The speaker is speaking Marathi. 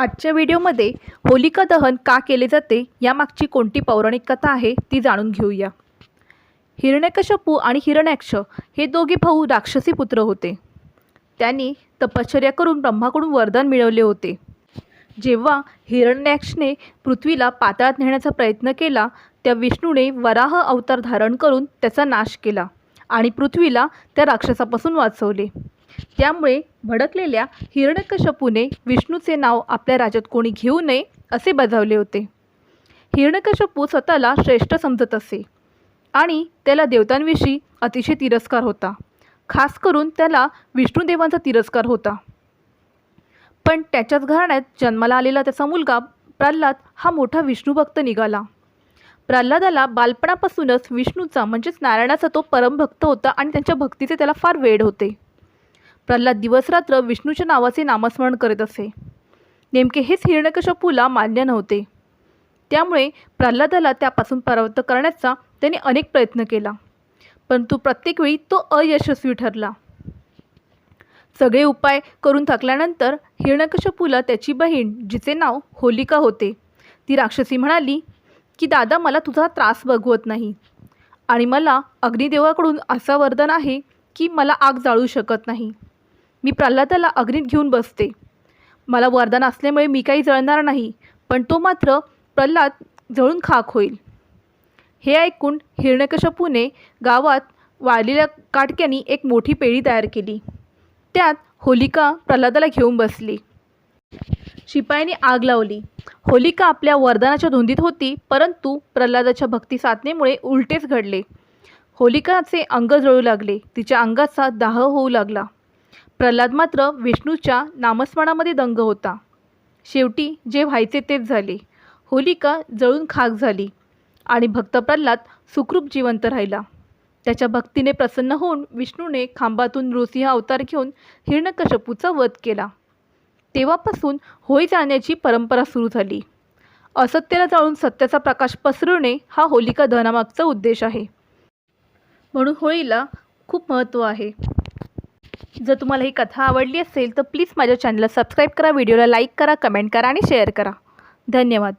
आजच्या व्हिडिओमध्ये होलिका दहन का केले जाते यामागची कोणती पौराणिक कथा आहे ती जाणून घेऊया. हिरण्यकशपू आणि हिरण्याक्ष हे दोघे भाऊ राक्षसी पुत्र होते. त्यांनी तपश्चर्या करून ब्रह्माकडून वरदान मिळवले होते. जेव्हा हिरण्याक्षने पृथ्वीला पाताळात नेण्याचा प्रयत्न केला त्या विष्णूने वराह अवतार धारण करून त्याचा नाश केला आणि पृथ्वीला त्या राक्षसापासून वाचवले. त्यामुळे भडकलेल्या हिरण्यकशपूने विष्णूचे नाव आपल्या राज्यात कोणी घेऊ नये असे बजावले होते. हिरण्यकशपू स्वतःला श्रेष्ठ समजत असे आणि त्याला देवतांविषयी अतिशय तिरस्कार होता. खास करून त्याला विष्णुदेवांचा तिरस्कार होता. पण त्याच्याच घराण्यात जन्माला आलेला त्याचा मुलगा प्रल्हाद हा मोठा विष्णुभक्त निघाला. प्रल्हादाला बालपणापासूनच विष्णूचा म्हणजेच नारायणाचा तो परमभक्त होता आणि त्यांच्या भक्तीचे त्याला फार वेड होते. प्रल्हाद दिवसरात्र विष्णूच्या नावाचे नामस्मरण करीत असे. नेमके हेच हिरण्यकशपूला मान्य नव्हते. त्यामुळे प्रल्हादाला त्यापासून परावृत्त करण्याचा त्याने अनेक प्रयत्न केला. परंतु प्रत्येक वेळी तो अयशस्वी ठरला. सगळे उपाय करून थकल्यानंतर हिरण्यकशपूला त्याची बहीण जिचे नाव होलिका होते ती राक्षसी म्हणाली की दादा मला तुझा त्रास बघवत नाही. आणि मला अग्निदेवाकडून असं वरदान आहे की मला आग जाळू शकत नाही. मी प्रल्हादाला अग्नीत घेऊन बसते. मला वरदान असल्यामुळे मी काही जळणार नाही पण तो मात्र प्रल्हाद जळून खाक होईल. हे ऐकून हिरण्यकशपूने गावात वाळलेल्या काटक्यानी एक मोठी पेढी तयार केली. त्यात होलिका प्रल्हादाला घेऊन बसली. शिपायाने आग लावली. होलिका आपल्या वरदानाच्या धुंदीत होती परंतु प्रल्हादाच्या भक्ती साधनेमुळे उलटेच घडले. होलिकाचे अंग जळू लागले. तिच्या अंगाचा दाह होऊ लागला. प्रल्हाद मात्र विष्णूच्या नामस्मरणामध्ये दंग होता. शेवटी जे व्हायचे तेच झाले. होलिका जळून खाक झाली आणि भक्त प्रल्हाद सुखरूप जिवंत राहिला. त्याच्या भक्तीने प्रसन्न होऊन विष्णूने खांबातून नृसिंह अवतार घेऊन हिरण्यकशपूचा वध केला. तेव्हापासून होळी जाळण्याची परंपरा सुरू झाली. असत्याला जाळून सत्याचा प्रकाश पसरवणे हा होलिका दहनामागचा उद्देश आहे. म्हणून होळीला खूप महत्त्व आहे. जर तुम्हाला ही कथा आवडली असेल तर प्लीज माझ्या चॅनलला सबस्क्राईब करा व्हिडिओला लाईक करा कमेंट करा आणि शेअर करा. धन्यवाद.